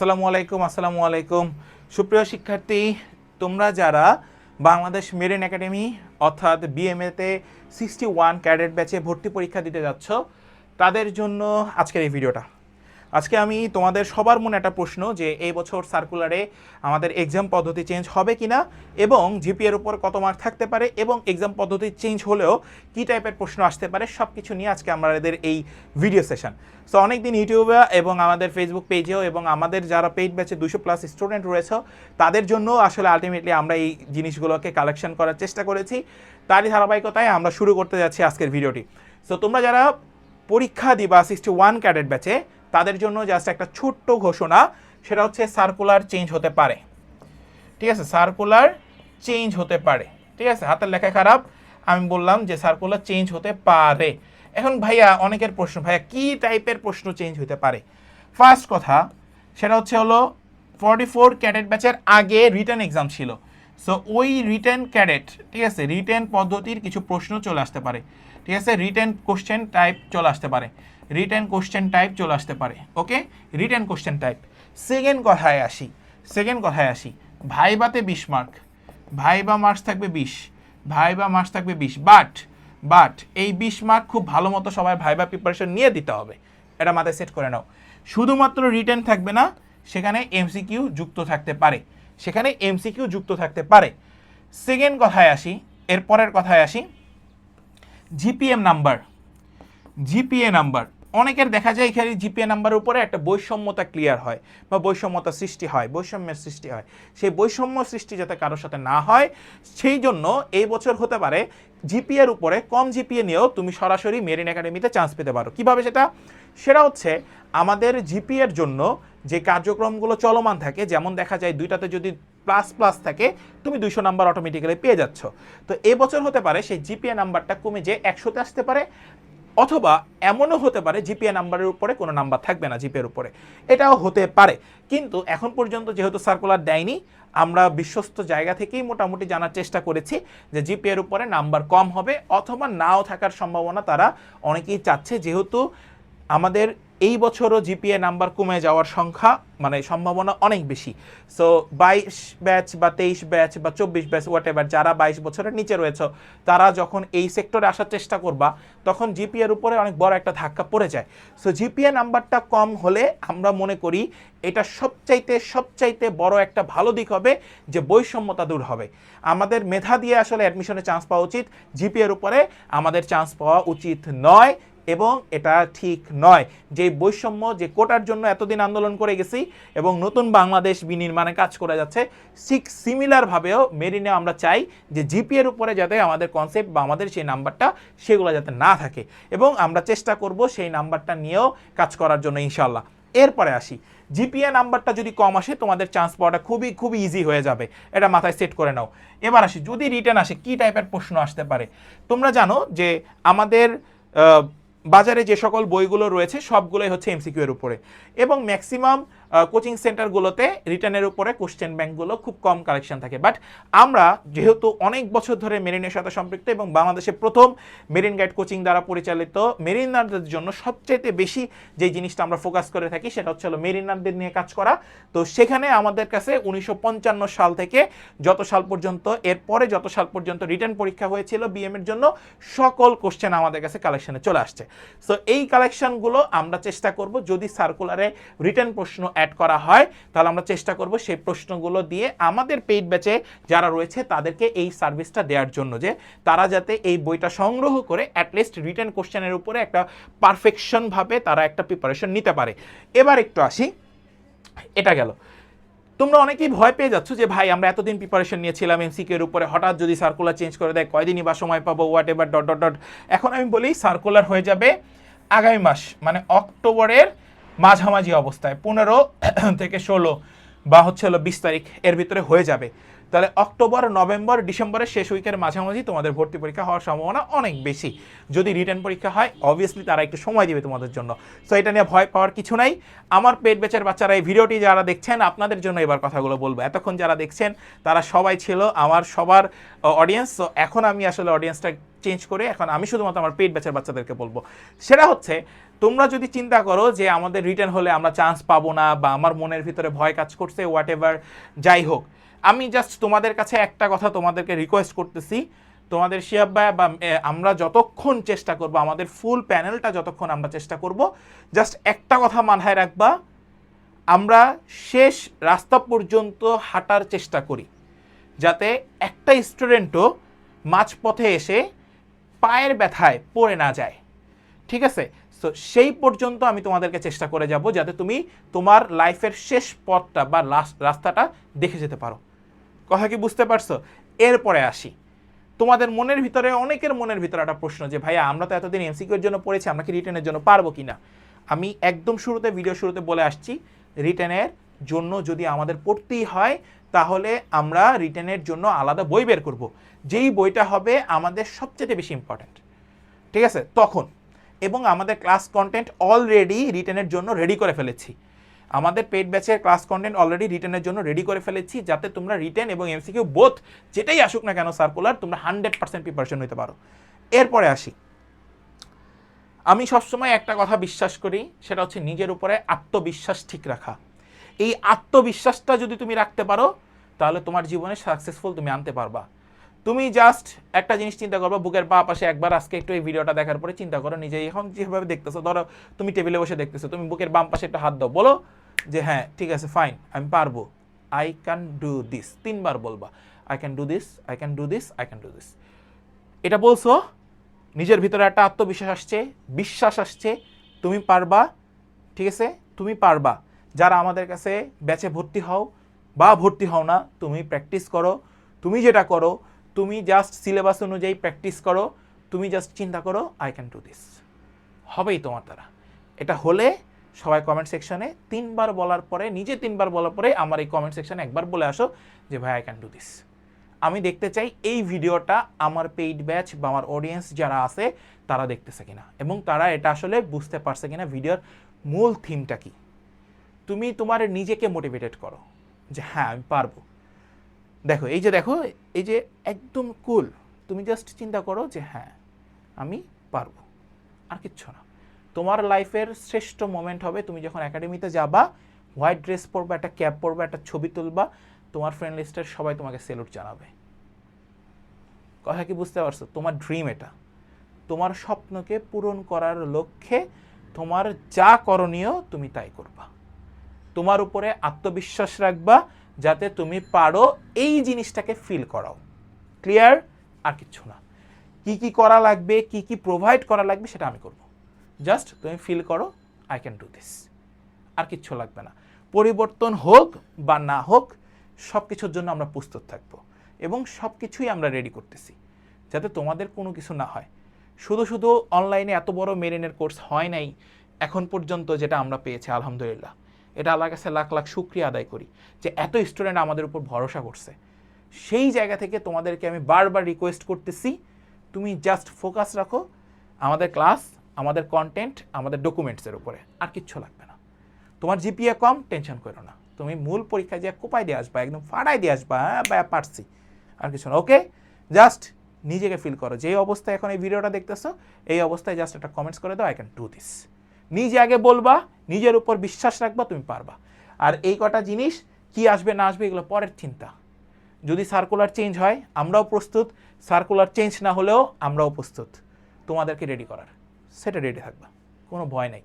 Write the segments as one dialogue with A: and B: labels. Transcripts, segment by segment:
A: আসসালামু আলাইকুম আসসালামু আলাইকুম। সুপ্রিয় শিক্ষার্থী, তোমরা যারা বাংলাদেশ মেরিন একাডেমি অর্থাৎ বিএমএতে সিক্সটি ওয়ান ক্যাডেট ব্যাচে ভর্তি পরীক্ষা দিতে যাচ্ছ, তাদের জন্য আজকের এই ভিডিওটা। আজকে আমি তোমাদের সবার মনে একটা প্রশ্ন যে এই বছর সার্কুলারে আমাদের এক্সাম পদ্ধতি চেঞ্জ হবে কিনা এবং জিপিএর উপর কত মার্ক থাকতে পারে এবং এক্সাম পদ্ধতি চেঞ্জ হলেও কী টাইপের প্রশ্ন আসতে পারে সব কিছু নিয়ে আজকে আমাদের এই ভিডিও সেশন সো অনেকদিন ইউটিউবে এবং আমাদের ফেসবুক পেজেও এবং আমাদের যারা পেইড ব্যাচে দুশো প্লাস স্টুডেন্ট রয়েছে, তাদের জন্য আসলে আলটিমেটলি আমরা এই জিনিসগুলোকে কালেকশন করার চেষ্টা করেছি। তারই ধারাবাহিকতায় আমরা শুরু করতে যাচ্ছি আজকের ভিডিওটি সো তোমরা যারা পরীক্ষা দিবা সিক্সটি ওয়ান ক্যাডেট ব্যাচে তাদের জন্য জাস্ট একটা ছোট্ট ঘোষণা, সেটা হচ্ছে সার্কুলার চেঞ্জ হতে পারে। ঠিক আছে? সার্কুলার চেঞ্জ হতে পারে। ঠিক আছে? হাতের লেখা খারাপ। আমি বললাম যে সার্কুলার চেঞ্জ হতে পারে। এখন ভাইয়া, অনেকের প্রশ্ন, ভাইয়া, কি টাইপের প্রশ্ন চেঞ্জ হতে পারে? ফার্স্ট কথা, সেটা হচ্ছে হলো ফর্টি ফোর ক্যাডেট ব্যাচের আগে রিটার্ন এক্সাম ছিল। সো ওই রিটার্ন ক্যাডেট ঠিক আছে? রিটার্ন পদ্ধতির কিছু প্রশ্ন চলে আসতে পারে। ঠিক আছে? রিটার্ন কোশ্চেন টাইপ চলে আসতে পারে। রিটার্ন কোশ্চেন টাইপ চলে আসতে পারে okay return question type second কথায় আসি সেকেন্ড কথায় আসি। ভাইবাতে বিশ মার্ক ভাইবা মার্কস থাকবে বিশ, ভাইবা মার্কস থাকবে বিশ। বাট বাট এই বিশ মার্ক খুব ভালো মতো সবাই ভাইবা প্রিপারেশন নিয়ে দিতে হবে, এটা মাথায় সেট করে নাও। শুধুমাত্র রিটার্ন থাকবে না, সেখানে এমসিকিউ যুক্ত থাকতে পারে, সেখানে এমসিকিউ যুক্ত থাকতে পারে। সেকেন্ড কথায় আসি এরপরের কথায় আসি। জিপিএম নাম্বার জিপিএ নাম্বার অনেকের দেখা যায় এখানে জিপিএ নাম্বারের উপরে একটা বৈষম্যতা ক্লিয়ার হয় বা বৈষম্যতা সৃষ্টি হয়, বৈষম্যের সৃষ্টি হয়। সেই বৈষম্য সৃষ্টি যাতে কারোর সাথে না হয়, সেই জন্য এই বছর হতে পারে জিপিএর উপরে কম জিপিএ নিয়েও তুমি সরাসরি মেরিন একাডেমিতে চান্স পেতে পারো। কীভাবে সেটা? সেটা হচ্ছে আমাদের জিপিএর জন্য যে কার্যক্রমগুলো চলমান থাকে, যেমন দেখা যায় দুইটাতে যদি প্লাস প্লাস থাকে, তুমি দুইশো নাম্বার অটোমেটিক্যালি পেয়ে যাচ্ছ। তো এবছর হতে পারে সেই জিপিএ নাম্বারটা কমে যে একশোতে আসতে পারে। অথবা এমনও হতে পারে জিপিএ নাম্বারের উপরে কোনো নাম্বার থাকবে না জিপের উপরে। এটাও হতে পারে। কিন্তু এখন পর্যন্ত যেহেতু সার্কুলার দেয়নি, আমরা বিশ্বস্ত জায়গা থেকেই মোটামুটি জানার চেষ্টা করেছি যে জিপিএর উপরে নাম্বার কম হবে অথবা নাও থাকার সম্ভাবনা তারা অনেকেই চাচ্ছে। যেহেতু আমাদের এই বছরও জিপিএ নাম্বার কমে যাওয়ার সংখ্যা মানে সম্ভাবনা অনেক বেশি। সো বাইশ ব্যাচ বা তেইশ ব্যাচ বা চব্বিশ ব্যাচ হোয়াট এভার যারা বাইশ বছরের নিচে রয়েছে, তারা যখন এই সেক্টরে আসার চেষ্টা করবা, তখন জিপিএর উপরে অনেক বড় একটা ধাক্কা পড়ে যায়। সো জিপিএ নাম্বারটা কম হলে আমরা মনে করি এটা সবচাইতে সবচাইতে বড় একটা ভালো দিক হবে যে বৈষম্যতা দূর হবে। আমাদের মেধা দিয়ে আসলে অ্যাডমিশনে চান্স পাওয়া উচিত। জিপিএর উপরে আমাদের চান্স পাওয়া উচিত নয়। এবং এটা ঠিক নয়। যে বৈষম্য, যে কোটার জন্য এতদিন আন্দোলন করে গেছি এবং নতুন বাংলাদেশ বিনির্মাণে কাজ করে যাচ্ছে, ঠিক সিমিলারভাবেও মেরিনে আমরা চাই যে জিপিএর উপরে যাতে আমাদের কনসেপ্ট বা আমাদের সেই নাম্বারটা সেগুলো যাতে না থাকে এবং আমরা চেষ্টা করব সেই নাম্বারটা নিয়েও কাজ করার জন্য ইনশাল্লাহ এরপরে আসি। জিপিএ নাম্বারটা যদি কম আসে, তোমাদের চান্স পাওয়াটা খুবই খুবই ইজি হয়ে যাবে। এটা মাথায় সেট করে নাও। এবার আসি, যদি রিটার্ন আসে, কী টাইপের প্রশ্ন আসতে পারে? তোমরা জানো যে আমাদের বাজারে যে সকল বইগুলো রয়েছে সবগুলোই হচ্ছে এমসিকিউ এর উপরে। এবং ম্যাক্সিমাম কোচিং সেন্টারগুলোতে রিটার্নের উপরে কোশ্চেন ব্যাংকগুলো খুব কম কালেকশন থাকে। বাট আমরা যেহেতু অনেক বছর ধরে মেরিনের সাথে সম্পৃক্ত এবং বাংলাদেশে প্রথম মেরিন গাইড কোচিং দ্বারা পরিচালিত মেরিনারদের জন্য সবচাইতে বেশি যে জিনিসটা আমরা ফোকাস করে থাকি সেটা হচ্ছে হলো মেরিনারদের নিয়ে কাজ করা। তো সেখানে আমাদের কাছে উনিশশো পঞ্চান্ন সাল থেকে যত সাল পর্যন্ত, এরপরে যত সাল পর্যন্ত রিটার্ন পরীক্ষা হয়েছিল বিএম এর জন্য, সকল কোশ্চেন আমাদের কাছে কালেকশনে চলে আসছে। সো এই কালেকশনগুলো আমরা চেষ্টা করব যদি সার্কুলারে রিটার্ন প্রশ্ন অ্যাড করা হয়, তাহলে আমরা চেষ্টা করব সেই প্রশ্নগুলো দিয়ে আমাদের পেইড ব্যাচে যারা রয়েছে তাদেরকে এই সার্ভিসটা দেওয়ার জন্য যে তারা যাতে এই বইটা সংগ্রহ করে অ্যাটলিস্ট রিটার্ন কোশ্চেনের উপরে একটা পারফেকশনভাবে তারা একটা প্রিপারেশন নিতে পারে। এবার একটু আসি, এটা গেল। তোমরা অনেকেই ভয় পেয়ে যাচ্ছ যে, ভাই, আমরা এতদিন প্রিপারেশন নিয়েছিলাম এমসিকিউ এর উপরে, হঠাৎ যদি সার্কুলার চেঞ্জ করে দেয়, কয়দিনই বা সময় পাবো whatever dot dot dot এখন আমি বলি সার্কুলার হয়ে যাবে আগামী মাস মানে অক্টোবরের মাঝামাঝি অবস্থায়। পনেরো থেকে ষোলো বা হচ্ছে হলো বিশ তারিখ এর ভিতরে হয়ে যাবে। তাহলে অক্টোবর, নভেম্বর, ডিসেম্বরের শেষ উইকের মাঝামাঝি তোমাদের ভর্তি পরীক্ষা হওয়ার সম্ভাবনা অনেক বেশি। যদি রিটার্ন পরীক্ষা হয় অবভিয়াসলি তারা একটু সময় দিবে তোমাদের জন্য। সো এটা নিয়ে ভয় পাওয়ার কিছু নাই। আমার পেট বেচার বাচ্চারা এই ভিডিওটি যারা দেখছেন, আপনাদের জন্য এবার কথাগুলো বলব। এতক্ষণ যারা দেখছেন, তারা সবাই ছিল আমার সবার অডিয়েন্স তো এখন আমি আসলে অডিয়েন্সটা চেঞ্জ করে, এখন আমি শুধুমাত্র আমার পেট ব্যাচের বাচ্চাদেরকে বলব। সেটা হচ্ছে, তোমরা যদি চিন্তা করো যে আমাদের রিটার্ন হলে আমরা চান্স পাবো না বা আমার মনের ভিতরে ভয় কাজ করছে হোয়াট এভার যাই হোক। আমি জাস্ট তোমাদের কাছে একটা কথা তোমাদেরকে রিকোয়েস্ট করতেছি। তোমাদের শিয়াব ভাই বা আমরা যতক্ষণ চেষ্টা করব, আমাদের ফুল প্যানেলটা যতক্ষণ আমরা চেষ্টা করব জাস্ট একটা কথা মাথায় রাখবা, আমরা শেষ রাস্তা পর্যন্ত হাঁটার চেষ্টা করি, যাতে একটা স্টুডেন্টও মাঝপথে এসে পায়ের ব্যথায় পড়ে না যায়। ঠিক আছে? তো সেই পর্যন্ত আমি তোমাদেরকে চেষ্টা করে যাব, যাতে তুমি তোমার লাইফের শেষ পথটা বা রাস্তাটা দেখে যেতে পারো। কথা কি বুঝতে পারছ? এরপরে আসি। তোমাদের মনের ভিতরে, অনেকের মনের ভিতরে একটা প্রশ্ন যে, ভাইয়া, আমরা তো এতদিন এমসিকিউর জন্য পড়েছি, আমরা কি রিটেনের জন্য পারব কি না আমি একদম শুরুতে ভিডিও শুরুতে বলে আসছি রিটেনের জন্য যদি আমাদের পড়তেই হয়, তাহলে আমরা রিটেনের জন্য আলাদা বই বের করব। যেই বইটা হবে আমাদের সবচেয়ে বেশি ইম্পর্ট্যান্ট ঠিক আছে? তখন। এবং আমাদের ক্লাস কন্টেন্ট অলরেডি রিটেনের জন্য রেডি করে ফেলেছি। আমাদের পেড ব্যাচের ক্লাস কন্টেন্ট অলরেডি রিটেনের জন্য রেডি করে ফেলেছি, যাতে তোমরা রিটেন এবং এমসিকিউ বোথ যেটাই আসুক না কেন সার্কুলার তোমরা হান্ড্রেড পার্সেন্ট প্রিপারেশন নিতে পারো। এরপরে আসি। আমি সবসময় একটা কথা বিশ্বাস করি, সেটা হচ্ছে নিজের উপরে আত্মবিশ্বাস ঠিক রাখা। এই আত্মবিশ্বাসটা যদি তুমি রাখতে পারো, তাহলে তোমার জীবনে সাকসেসফুল তুমি আনতে পারবা। তুমি জাস্ট একটা জিনিস চিন্তা করবা, বুকের বা পাশে একবার আজকে একটু এই ভিডিওটা দেখার পরে চিন্তা করো নিজে এখন যেভাবে দেখতেছো, ধরো তুমি টেবিলে বসে দেখতেছো, তুমি বুকের বাম পাশে একটা হাত দাও, বলো যে হ্যাঁ ঠিক আছে ফাইন আমি পারব। আই ক্যান ডু দিস তিনবার বলবা I can do this I can do this I can do this এটা বলছো, নিজের ভিতরে একটা আত্মবিশ্বাস আসছে, বিশ্বাস আসছে, তুমি পারবা, ঠিক আছে, তুমি পারবা। যারা আমাদের কাছে ব্যাচে ভর্তি হও বা ভর্তি হও না, তুমি প্র্যাকটিস করো, তুমি যেটা করো তুমি জাস্ট সিলেবাস অনুযায়ী প্র্যাকটিস করো, তুমি জাস্ট চিন্তা করো আই ক্যান ডু দিস হবেই তোমার দ্বারা। এটা হলে সবাই কমেন্ট সেকশনে তিনবার বলার পরে, নিজে তিনবার বলার পরে আমার এই কমেন্ট সেকশনে একবার বলে আসো যে, ভাই আই ক্যান ডু দিস আমি দেখতে চাই এই ভিডিওটা আমার পেইড ব্যাচ বা আমার অডিয়েন্স যারা আছে, তারা দেখতেছে কিনা এবং তারা এটা আসলে বুঝতে পারছে কিনা ভিডিওর মূল থিমটা কি। তুমি তোমার নিজেকে মোটিভেটেড করো যে হ্যাঁ আমি পারব। দেখো, এই যে দেখো, এই যে একদম কুল, তুমি জাস্ট চিন্তা করো যে হ্যাঁ আমি পারব, আর কিচ্ছু না। তোমার লাইফের শ্রেষ্ঠ মোমেন্ট হবে তুমি যখন একাডেমিতে যাবা হোয়াইট ড্রেস পরবা, একটা ক্যাপ পরবা, একটা ছবি তুলবা, তোমার ফ্রেন্ড লিস্টের সবাই তোমাকে সেলুট জানাবে। কথা কি বুঝতে পারছ? তোমার ড্রিম এটা। তোমার স্বপ্নকে পূরণ করার লক্ষ্যে তোমার যা করণীয় তুমি তাই করবা। তোমার উপরে আত্মবিশ্বাস রাখবা যাতে তুমি পারো এই জিনিসটাকে ফিল করাও। ক্লিয়ার আর কিচ্ছু না। কি কি করা লাগবে, কি কি প্রোভাইড করা লাগবে সেটা আমি করব। জাস্ট তুমি ফিল করো আই ক্যান ডু দিস আর কিচ্ছু লাগবে না। পরিবর্তন হোক বা না হোক সব কিছুর জন্য আমরা প্রস্তুত থাকব এবং সব কিছুই আমরা রেডি করতেছি, যাতে তোমাদের কোনো কিছু না হয়। শুধু শুধু অনলাইনে এত বড় মেরিনের কোর্স হয় নাই, এখন পর্যন্ত যেটা আমরা পেয়েছি, আলহামদুলিল্লাহ। এটা আল্লাহর কাছে লাখ লাখ শুক্রিয়া আদায় করি যে এত স্টুডেন্ট আমাদের উপর ভরসা করছে। সেই জায়গা থেকে তোমাদেরকে আমি বারবার রিকোয়েস্ট করতেছি, তুমি জাস্ট ফোকাস রাখো আমাদের ক্লাস আমাদের কন্টেন্ট আমাদের ডকুমেন্টসের উপরে। আর কিচ্ছু লাগবে না। তোমার জিপিএ কম টেনশন করো না। তুমি মূল পরীক্ষায় যে কোপাই দিয়ে আসবা, একদম ফাটাই দিয়ে আসবা হ্যাঁ বা পারছি। আর কিছু না ওকে জাস্ট নিজেকে ফিল করো যে অবস্থায় এখন এই ভিডিওটা দেখতেছো, এই অবস্থায় জাস্ট একটা কমেন্টস করে দাও আই ক্যান ডু দিস নিজে আগে বলবা, নিজের উপর বিশ্বাস রাখবা, তুমি পারবা। আর এই কটা জিনিস কি আসবে, না আসবে, এগুলো পরের চিন্তা। যদি সার্কুলার চেঞ্জ হয়, আমরাও প্রস্তুত। সার্কুলার চেঞ্জ না হলেও আমরাও প্রস্তুত। তোমাদেরকে রেডি করার। সেটা রেডি থাকবা। কোনো ভয় নেই।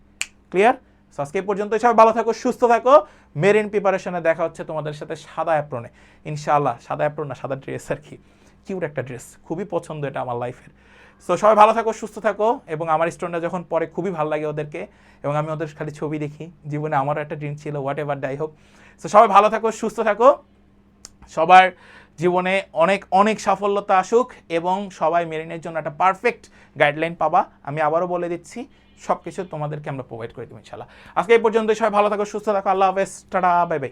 A: ক্লিয়ার আজকে পর্যন্ত সবাই ভালো থাকো, সুস্থ থাকো। মেরিন প্রিপারেশনে দেখা হচ্ছে তোমাদের সাথে সাদা অ্যাপ্রনে ইনশাআল্লাহ, সাদা অ্যাপ্রন না, সাদা ড্রেস আর কি। কিউট একটা ড্রেস, খুবই পছন্দ এটা আমার লাইফের সো সবাই ভালো থাকো, সুস্থ থাকো এবং আমার স্টুডেন্টরা যখন পরে খুবই ভালো লাগে ওদেরকে এবং আমি ওদের খালি ছবি দেখি, জীবনে আমারও একটা ড্রিম ছিল হোয়াট এভার ডাই হোক। সো সবাই ভালো থাকো, সুস্থ থাকো। সবার জীবনে অনেক অনেক সাফল্যতা আসুক এবং সবাই মেরিনের জন্য একটা পারফেক্ট গাইডলাইন পাবা। আমি আবারও বলে দিচ্ছি সব কিছু তোমাদেরকে আমরা প্রোভাইড করে দেবো ইনশাল্লাহ আজকে এই পর্যন্ত সবাই ভালো থাকো, সুস্থ থাকো, আল্লাহ হাফেজ, টাটা বাই বাই